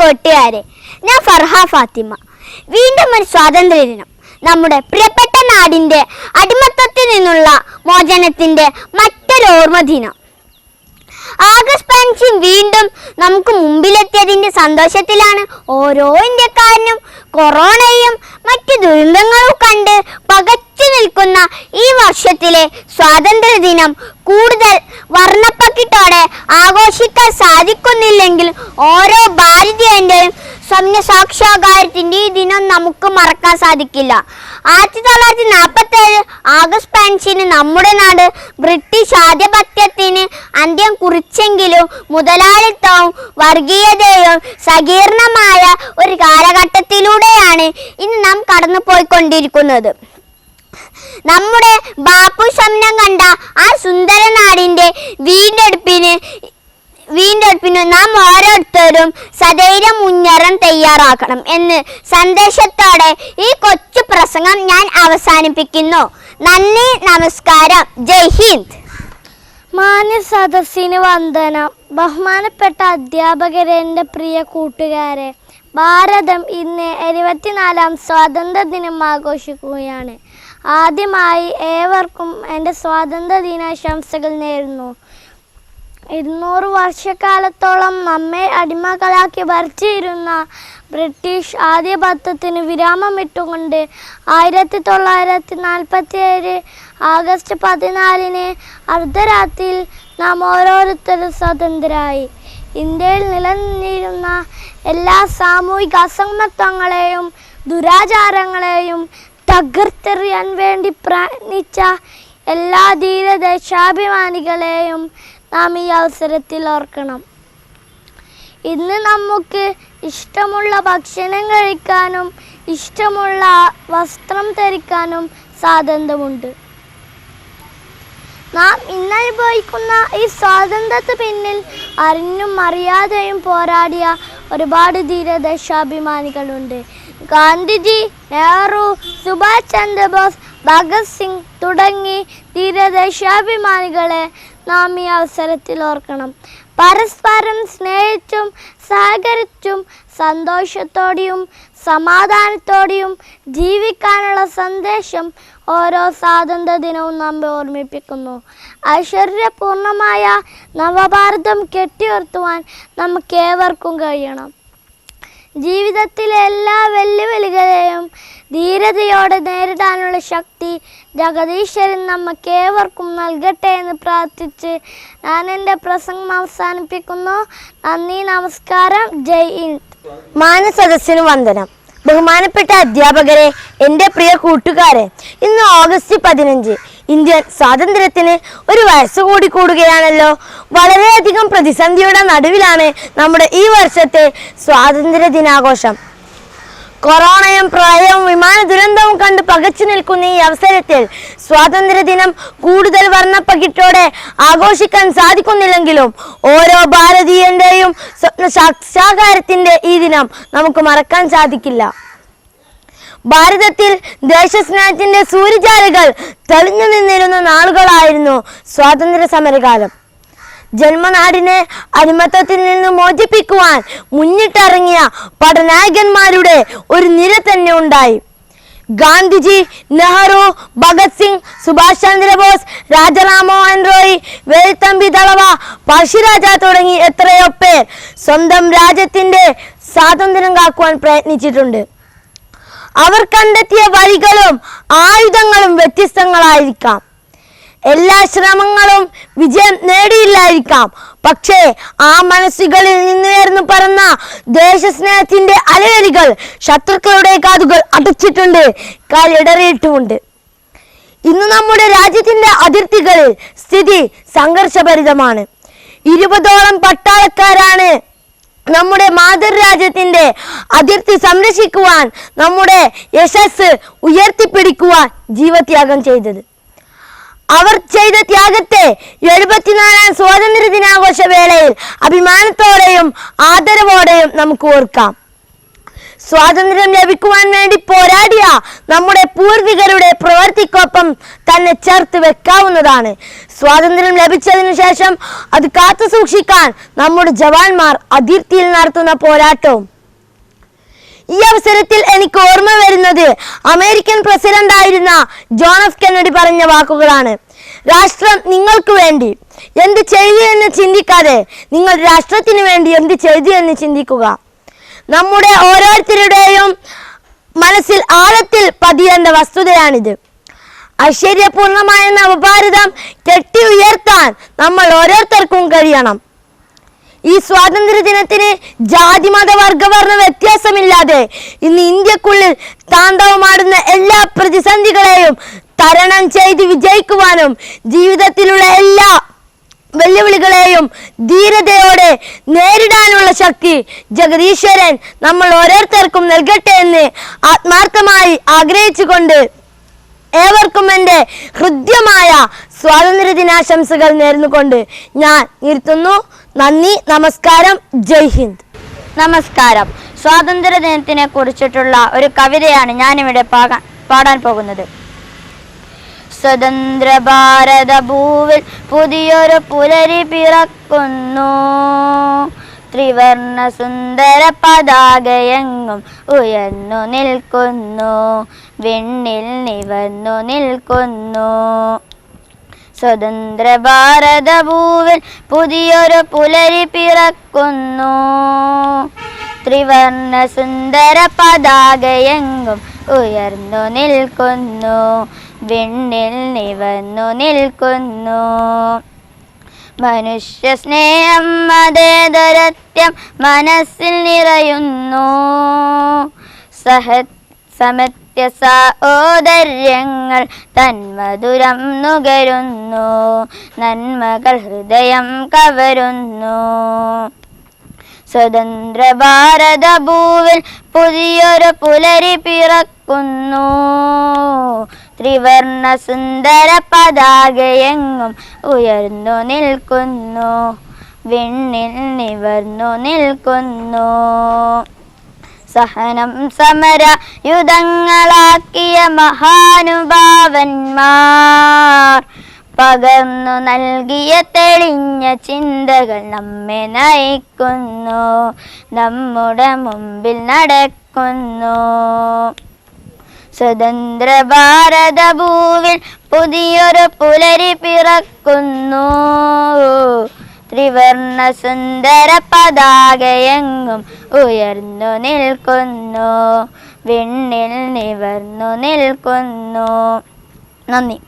കൂട്ടുകാരെ ഞാൻ ഫർഹ ഫാത്തിമ. വീണ്ടും ഒരു സ്വാതന്ത്ര്യ ദിനം നമ്മുടെ പ്രിയപ്പെട്ട നാടിന്റെ അടിമത്തത്തിൽ നിന്നുള്ള മോചനത്തിന്റെ മറ്റൊരു ഓർമ്മ ദിനം ആഗസ്റ്റ് പതിനഞ്ചും വീണ്ടും നമുക്ക് മുമ്പിലെത്തിയതിന്റെ സന്തോഷത്തിലാണ് ഓരോ ഇന്ത്യക്കാരനും കൊറോണയും മറ്റു ദുരന്തങ്ങളും കണ്ട് പകച്ചു നിൽക്കുന്ന ഈ വർഷത്തിലെ സ്വാതന്ത്ര്യ ദിനം കൂടുതൽ വർണപ്പക്കിട്ടോടെ ആഘോഷിക്കാൻ സാധിക്കുന്നില്ലെങ്കിൽ ഓരോ ഭാരതീയന്റെയും സ്വപ്ന സാക്ഷാകാരത്തിന്റെ ഈ ദിനം നമുക്ക് മറക്കാൻ സാധിക്കില്ല. ആയിരത്തി തൊള്ളായിരത്തി നാൽപ്പത്തി ഏഴ് ആഗസ്റ്റ് പതിനഞ്ചിന് നമ്മുടെ നാട് ബ്രിട്ടീഷ് ആധിപത്യത്തിന് അന്ത്യം കുറിച്ചെങ്കിലും മുതലാളിത്തവും വർഗീയതയും സങ്കീർണമായ ഒരു കാലഘട്ടത്തിലൂടെയാണ് ഇന്ന് നാം കടന്നുപോയിക്കൊണ്ടിരിക്കുന്നത്. നമ്മുടെ ബാപ്പു സ്വപ്നം കണ്ട ആ സുന്ദര നാടിന്റെ വീണ്ടെടുപ്പിന് വീണ്ടെടുപ്പിന് നാം ഓരോരുത്തരും സധൈര്യം മുന്നേറാൻ തയ്യാറാക്കണം എന്ന് സന്ദേശത്തോടെ ഈ കൊച്ചു പ്രസംഗം ഞാൻ അവസാനിപ്പിക്കുന്നു. നന്ദി നമസ്കാരം. ജയ് ഹിന്ദ്. മാന്യ സദസ്സിന് വന്ദനം. ബഹുമാനപ്പെട്ട അധ്യാപകരെ എന്റെ പ്രിയ കൂട്ടുകാരെ ഭാരതം ഇന്ന് എഴുപത്തിനാലാം സ്വാതന്ത്ര്യ ദിനം ആഘോഷിക്കുകയാണ്. ആദ്യമായി ഏവർക്കും എന്റെ സ്വാതന്ത്ര്യ ദിനാശംസകൾ നേരുന്നു. ഇരുന്നൂറ് വർഷക്കാലത്തോളം നമ്മെ അടിമകളാക്കി ഭരിച്ചിരുന്ന ബ്രിട്ടീഷ് ആധിപത്യത്തിന് വിരാമമിട്ടുകൊണ്ട് ആയിരത്തി തൊള്ളായിരത്തി നാൽപ്പത്തി ഏഴ് ആഗസ്റ്റ് പതിനാലിന് അർദ്ധരാത്രിയിൽ നാം ഓരോരുത്തരും സ്വതന്ത്രരായി. ഇന്ത്യയിൽ നിലനിന്നിരുന്ന എല്ലാ സാമൂഹിക അസമത്വങ്ങളെയും ദുരാചാരങ്ങളെയും തകർത്തെറിയാൻ വേണ്ടി പ്രയത്നിച്ച എല്ലാ ധീരദേശാഭിമാനികളെയും നാം ഈ അവസരത്തിൽ ഓർക്കണം. ഇന്ന് നമുക്ക് ഇഷ്ടമുള്ള ഭക്ഷണം കഴിക്കാനും ഇഷ്ടമുള്ള വസ്ത്രം ധരിക്കാനും സ്വാതന്ത്ര്യമുണ്ട്. നാം ഇന്നനുഭവിക്കുന്ന ഈ സ്വാതന്ത്ര്യത്തിന് പിന്നിൽ അറിഞ്ഞും അറിയാതെയും പോരാടിയ ഒരുപാട് ധീരദേശാഭിമാനികളുണ്ട് ഗാന്ധിജി നെഹ്റു സുഭാഷ് ചന്ദ്രബോസ് ഭഗത് സിംഗ് തുടങ്ങി തീരദേശാഭിമാനികളെ നാം ഈ അവസരത്തിൽ ഓർക്കണം. പരസ്പരം സ്നേഹിച്ചും സഹകരിച്ചും സന്തോഷത്തോടെയും സമാധാനത്തോടെയും ജീവിക്കാനുള്ള സന്ദേശം ഓരോ സ്വാതന്ത്ര്യ ദിനവും നമ്മെ ഓർമ്മിപ്പിക്കുന്നു. ഐശ്വര്യപൂർണമായ നവഭാരതം കെട്ടിയുയർത്തുവാൻ നമുക്ക് ഏവർക്കും കഴിയണം. ജീവിതത്തിലെ എല്ലാ വെല്ലുവിളികളെയും ധീരതയോടെ നേരിടാനുള്ള ശക്തി ജഗദീശ്വരൻ നമുക്ക് ഏവർക്കും നൽകട്ടെ എന്ന് പ്രാർത്ഥിച്ച് ഞാൻ എന്റെ പ്രസംഗം അവസാനിപ്പിക്കുന്നു. നന്ദി നമസ്കാരം. ജയ് ഹിന്ദ്. മാനസദസ്സിന് വന്ദനം. ബഹുമാനപ്പെട്ട അധ്യാപകരെ എന്റെ പ്രിയ കൂട്ടുകാരെ ഇന്ന് ഓഗസ്റ്റ് പതിനഞ്ച് ഇന്ത്യൻ സ്വാതന്ത്ര്യത്തിന് ഒരു വയസ്സ് കൂടി കൂടുകയാണല്ലോ. വളരെയധികം പ്രതിസന്ധിയുടെ നടുവിലാണ് നമ്മുടെ ഈ വർഷത്തെ സ്വാതന്ത്ര്യ ദിനാഘോഷം. കൊറോണയും പ്രളയവും വിമാന ദുരന്തവും കണ്ട് പകച്ചു നിൽക്കുന്ന ഈ അവസരത്തിൽ സ്വാതന്ത്ര്യ ദിനം കൂടുതൽ വർണപ്പകിട്ടോടെ ആഘോഷിക്കാൻ സാധിക്കുന്നില്ലെങ്കിലും ഓരോ ഭാരതീയന്റെയും സ്വപ്ന സാക്ഷാകാരത്തിന്റെ ഈ ദിനം നമുക്ക് മറക്കാൻ സാധിക്കില്ല. ഭാരതത്തിൽ ദേശസ്നേഹത്തിന്റെ സൂര്യജാലികൾ തെളിഞ്ഞു നിന്നിരുന്ന നാളുകളായിരുന്നു സ്വാതന്ത്ര്യ സമരകാലം ജന്മനാടിനെ അടിമത്തത്തിൽ നിന്ന് മോചിപ്പിക്കുവാൻ മുന്നിട്ടിറങ്ങിയ പടനായകന്മാരുടെ ഒരു നിര തന്നെ ഉണ്ടായി. ഗാന്ധിജി നെഹ്റു ഭഗത് സിംഗ് സുഭാഷ് ചന്ദ്രബോസ് രാജരാമോഹൻ റോയ് വേൽത്തമ്പി തളവ പഴശ്ശിരാജ തുടങ്ങി എത്രയോ പേർ സ്വന്തം രാജ്യത്തിന്റെ സ്വാതന്ത്ര്യം കാക്കുവാൻ പ്രയത്നിച്ചിട്ടുണ്ട്. അവർ കണ്ടെത്തിയ വഴികളും ആയുധങ്ങളും വ്യത്യസ്തങ്ങളായിരിക്കാം. എല്ലാ ശ്രമങ്ങളും വിജയം നേടിയില്ലായിരിക്കാം. പക്ഷേ ആ മനസ്സുകളിൽ നിന്നുയർന്നു പറന്ന ദേശസ്നേഹത്തിന്റെ അലയലികൾ ശത്രുക്കളുടെ കാതുകൾ അടച്ചിട്ടുണ്ട് കാലിടറിയിട്ടുമുണ്ട് ഇന്ന് നമ്മുടെ രാജ്യത്തിന്റെ അതിർത്തികളിൽ സ്ഥിതി സംഘർഷഭരിതമാണ്. ഇരുപതോളം പട്ടാളക്കാരാണ് നമ്മുടെ മാതൃരാജ്യത്തിന്റെ അതിർത്തി സംരക്ഷിക്കുവാൻ നമ്മുടെ യശസ് ഉയർത്തിപ്പിടിക്കുവാൻ ജീവത്യാഗം ചെയ്തത്. അവർ ചെയ്ത ത്യാഗത്തെ എഴുപത്തിനാലാം സ്വാതന്ത്ര്യ ദിനാഘോഷ വേളയിൽ അഭിമാനത്തോടെയും ആദരവോടെയും നമുക്ക് ഓർക്കാം. സ്വാതന്ത്ര്യം ലഭിക്കുവാൻ വേണ്ടി പോരാടിയ നമ്മുടെ പൂർവികരുടെ പ്രവർത്തിക്കൊപ്പം തന്നെ ചേർത്ത് വെക്കാവുന്നതാണ്. സ്വാതന്ത്ര്യം ലഭിച്ചതിനു ശേഷം അത് കാത്തു സൂക്ഷിക്കാൻ നമ്മുടെ ജവാന്മാർ അതിർത്തിയിൽ നടത്തുന്ന പോരാട്ടവും ഈ അവസരത്തിൽ എനിക്ക് ഓർമ്മ വരുന്നത് അമേരിക്കൻ പ്രസിഡന്റ് ആയിരുന്ന ജോൺ എഫ് കെന്നഡി പറഞ്ഞ വാക്കുകളാണ്. രാഷ്ട്രം നിങ്ങൾക്ക് വേണ്ടി എന്ത് ചെയ്തു എന്ന് ചിന്തിക്കാതെ നിങ്ങൾ രാഷ്ട്രത്തിന് വേണ്ടി എന്ത് ചെയ്തു എന്ന് ചിന്തിക്കുക. നമ്മുടെ ഓരോരുത്തരുടെയും മനസ്സിൽ ആഴത്തിൽ പതിയേണ്ട വസ്തുതയാണിത്. ഐശ്വര്യപൂർണമായ നവഭാരതം കെട്ടി ഉയർത്താൻ നമ്മൾ ഓരോരുത്തർക്കും കഴിയണം. ഈ സ്വാതന്ത്ര്യ ദിനത്തിന് ജാതി മത വർഗവർണ വ്യത്യാസമില്ലാതെ ഇന്ന് ഇന്ത്യക്കുള്ളിൽ താണ്ഡവമാടുന്ന എല്ലാ പ്രതിസന്ധികളെയും തരണം ചെയ്ത് വിജയിക്കുവാനും ജീവിതത്തിലുള്ള എല്ലാ വെല്ലുവിളികളെയും ധീരതയോടെ നേരിടാനുള്ള ശക്തി ജഗദീശ്വരൻ നമ്മൾ ഓരോരുത്തർക്കും നൽകട്ടെ എന്ന് ആത്മാർത്ഥമായി ആഗ്രഹിച്ചുകൊണ്ട് ഏവർക്കും എന്റെ ഹൃദ്യമായ സ്വാതന്ത്ര്യ ദിനാശംസകൾ നേർന്നുകൊണ്ട് ഞാൻ നിർത്തുന്നു. നന്ദി നമസ്കാരം. ജയ് ഹിന്ദ്. നമസ്കാരം. സ്വാതന്ത്ര്യ ദിനത്തിനെ കുറിച്ചിട്ടുള്ള ഒരു കവിതയാണ് ഞാനിവിടെ പാകാൻ പാടാൻ പോകുന്നത്. സ്വതന്ത്ര ഭാരത ഭൂവിൽ പുതിയൊരു പുലരി പിറക്കുന്നു. ത്രിവർണ സുന്ദര പതാകയെങ്ങും ഉയർന്നു നിൽക്കുന്നു. വെണ്ണിൽ നിവർന്നു നിൽക്കുന്നു. സ്വതന്ത്ര ഭാരത ഭൂവിൽ പുതിയൊരു പുലരി പിറക്കുന്നു. ത്രിവർണ സുന്ദര പതാകയെങ്ങും ഉയർന്നു നിൽക്കുന്നു. വെണ്ണിൽ നിവന്നു നിൽക്കുന്നു. മനുഷ്യ സ്നേഹം മതേതരത്യം മനസ്സിൽ നിറയുന്നു. സഹ സമത്യ സഹോദര്യങ്ങൾ തന്മധുരം നുകരുന്നു. നന്മകൾ ഹൃദയം കവരുന്നു. സ്വതന്ത്ര ഭാരത ഭൂവിൽ പുതിയൊരു പുലരി പിറക്കുന്നു. ത്രിവർണ സുന്ദര പതാകയെങ്ങും ഉയർന്നു നിൽക്കുന്നു. വിണ്ണിൽ നിവർന്നു നിൽക്കുന്നു. സഹനം സമര യുധങ്ങളാക്കിയ മഹാനുഭാവന്മാർ പകർന്നു നൽകിയ തെളിഞ്ഞ ചിന്തകൾ നമ്മെ നയിക്കുന്നു. നമ്മുടെ മുമ്പിൽ നടക്കുന്നു. സ്വതന്ത്ര ഭാരത ഭൂവിൽ പുതിയൊരു പുലരി പിറക്കുന്നു. ത്രിവർണ സുന്ദര പതാകയെങ്ങും ഉയർന്നു നിൽക്കുന്നു. വിണ്ണിൽ നിവർന്നു നിൽക്കുന്നു. നന്ദി.